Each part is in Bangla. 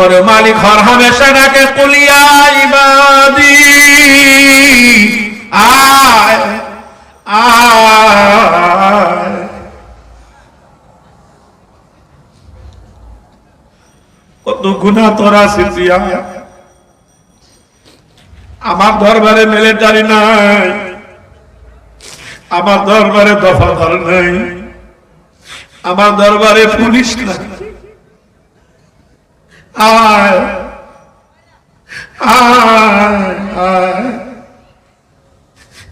তারপরে মালিক হর হামেশা ডাকে কুলিয়া আয় আয়। কত গুণা তোরা সিদ্ধিয়া আমার দরবারে মিলিটারি নাই। আমার দরবারে দফাদার নাই। আমার দরবারে পুলিশ নাই। আয়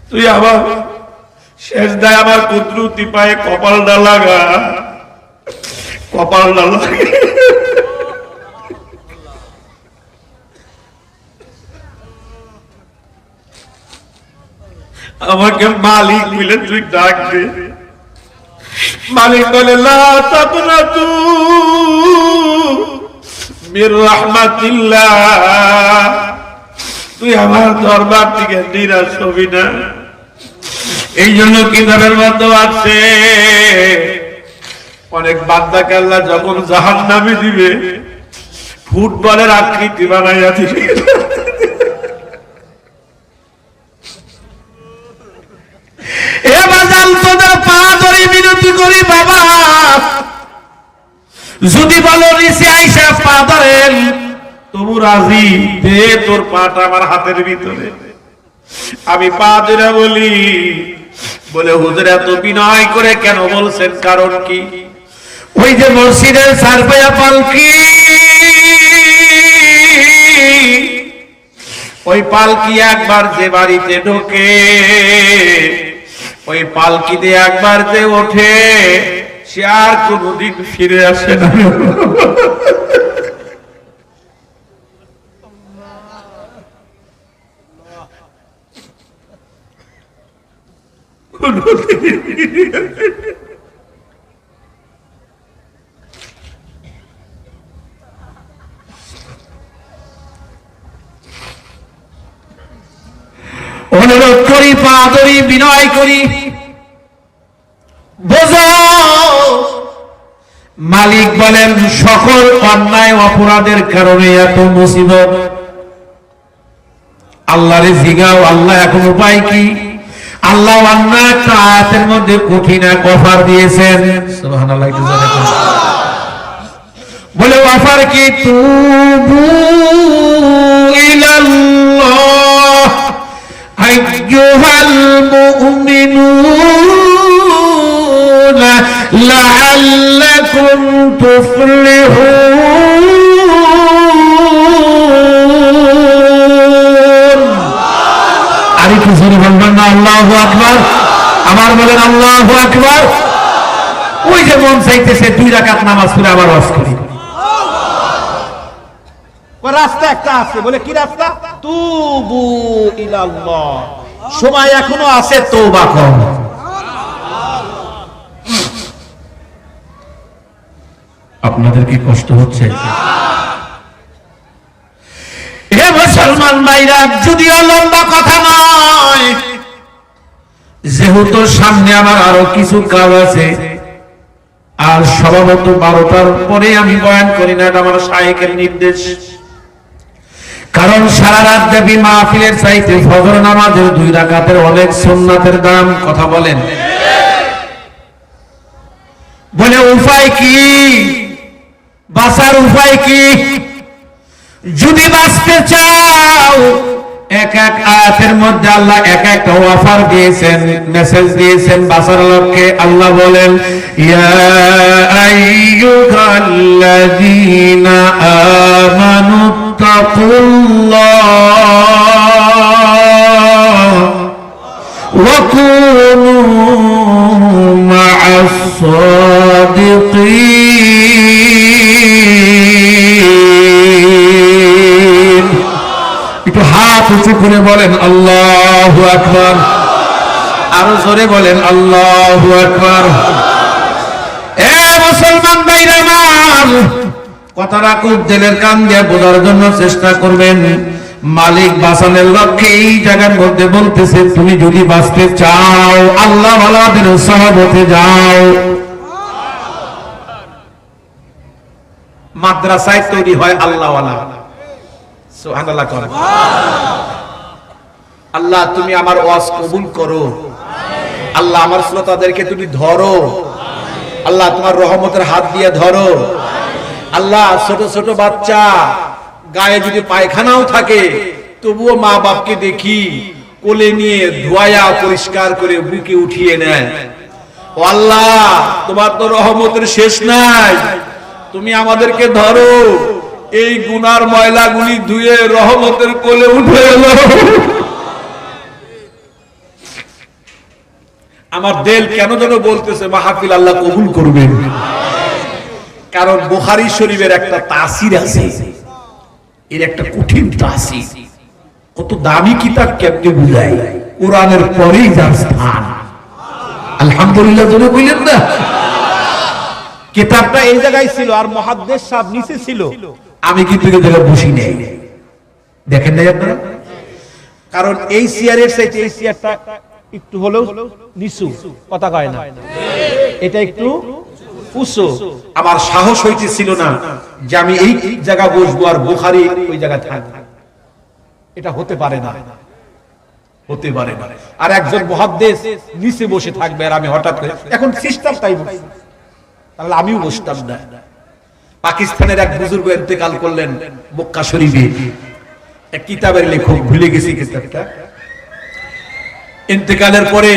তুই আবার শেষ দেয় আমার কুদ্রুতি পায়ে কপালটা লাগা। কপালটা লাগে। আমাকে মালিক মিলে তুই ডাক মালিক বলে, লা মির রাহমাতিল্লাহ তুই আমার দরবার থেকে নিরাশ হবি না। এই জন্য কিতাবের মধ্যে আছে, অনেক বান্দা কাল্লা যখন জাহান নামে দিবে, ফুটবলের আকৃতি বানাইয়া দিবে এ বাজাল তোদের পা ধরে বিনতি করি বাবা যদি বলো নিচে আইসা পা ধরেন তবু রাজি দে তোর পাটা আমার হাতের ভিতরে। আমি পা ধরে বলি, বলে হুজুর এত বিনয় করে কেন বলছেন, কারণ কি? ওই যে মসজিদের সারপায়া পালকি, ওই পালকি একবার যে বাড়িতে ঢোকে, ওই পালকিতে একবার যে ওঠে সে আর কোনদিন ফিরে আসে না। অনুরোধ করি পা বিনয় করি। মালিক বলেন, সকল অন্যায় অপরাধের কারণে এত মুসিবত। আল্লাহরে জিগাও আল্লাহ এখন উপায় কি? আল্লাহ অন্য একটা আয়াতের মধ্যে কঠিন এক অফার দিয়েছেন। বলে, অফার কি? তুবু ইলাল্লাহ, আইয়ুহাল লাআল্লাকুম তুফলিহুন। আর একটু জোরে বলবেন না, আল্লাহু আকবার। আমার বলেন, আল্লাহু আকবার। ওই যে মন চাইতেছে দুই রাকাত নামাজ পড়ে আবার ওয়াজ করি। রাস্তা একটা আছে, বলে কি রাস্তা? তুবু ইলাল্লাহ। সময় এখনও আছে, তওবা কর। আপনাদের কি কষ্ট হচ্ছে। মুসলমান ভাইরা যদিও লম্বা কথা নয়, যেহেতু সামনে আমার আরও কিছু কাজ আছে, আর স্বভাবত বারোটার পরে আমি বয়ান করি না, এটা আমার শাহেকের নির্দেশ। কারণ সারা রাত দেবী মাহফিলের চাইতে ফজর নামাজের দুই রাকাতের অনেক সুন্নাতের দাম, কথা বলেন। বলে, উপায় কি? বাঁচার উপায় কি যদি বাঁচতে চাও এক এক আয়াতের মধ্যে আল্লাহ এক একটা অফার দিয়েছেন মেসেজ দিয়েছেন বাঁচার লক্ষ্যে আল্লাহ বলেন ইয়া আইয়ুহাল্লাযীনা আমানু তাকুল্লাহ وكونوا مع الصادقين বলেন, আল্লাহ আকবার। আরও জোরে বলেন, আল্লাহ আকবার। এ মুসলমান ভাইরা আমার কথাটা খুব দিলের কান দিয়ে বোঝার জন্য চেষ্টা করবেন। মালিক বাঁচানোর লক্ষ্যে এই জায়গার মধ্যে বলতেছে, তুমি যদি বাঁচতে চাও, আল্লাহ আল্লাহদের সহবতে যাও। মাদ্রাসায় তৈরি হয় আল্লাহওয়ালা। সুবহানাল্লাহ করেন। আল্লাহ, তুমি আমার ওয়াজ কবুল করো। আল্লাহ, আমার শ্রোতাদেরকে তুমি ধরো। আল্লাহ, তোমার রহমতের হাত দিয়ে ধরো। আল্লাহ, ছোট ছোট বাচ্চা, গায়ে যদি পায়খানাও থাকে, তবুও মা বাপকে দেখি, কোলে নিয়ে ধোয়া পরিষ্কার করে বুকে উঠিয়ে নেয়। ও আল্লাহ, তোমার তো রহমতের শেষ নাই। তুমি আমাদেরকে ধরো। এই গুনার ময়লাগুলি ধুয়ে রহমতের কোলে উঠে এলো। আমার দেল কেন যেন বলতেছে, মাহফিল আল্লাহ কবুল করবেন। কারণ বুখারী শরীফের একটা তাসির আছে। এর একটা কঠিন তাসির। কত দামি কিতাব কেমনে বুঝাই কোরআনের পরেই যার স্থান। আলহামদুলিল্লাহ জন্য বললেন না? কিতাবটা এই জায়গায় ছিল আর মহাদ্দেশ সাহেব নিচে ছিল। আমি কিন্তু এই জায়গায় বসি নাই। দেখেন নাই আপনারা? কারণ এই চেয়ারের চাইতে এই চেয়ারটা একটু হলেও নিচু কথা কয় না। এটা একটু উঁচু। আমার সাহস হইতেছিল না যে আমি এই জায়গা বসবো আর বুখারি ওই জায়গায় থাকব। এটা হতে পারে না। হতে পারে না। আর একজন মহাদ্দেশ নিচে বসে থাকবে আর আমি হঠাৎ করে এখন সিস্টেম তাই। তাহলে আমিও বসতাম না। পাকিস্তানের এক বুজুর্গ ইন্তেকাল করলেন মক্কা শরীফে। এক কিতাবের লেখক ভুলে গেছি কিতাবটা। ইন্তেকালের পরে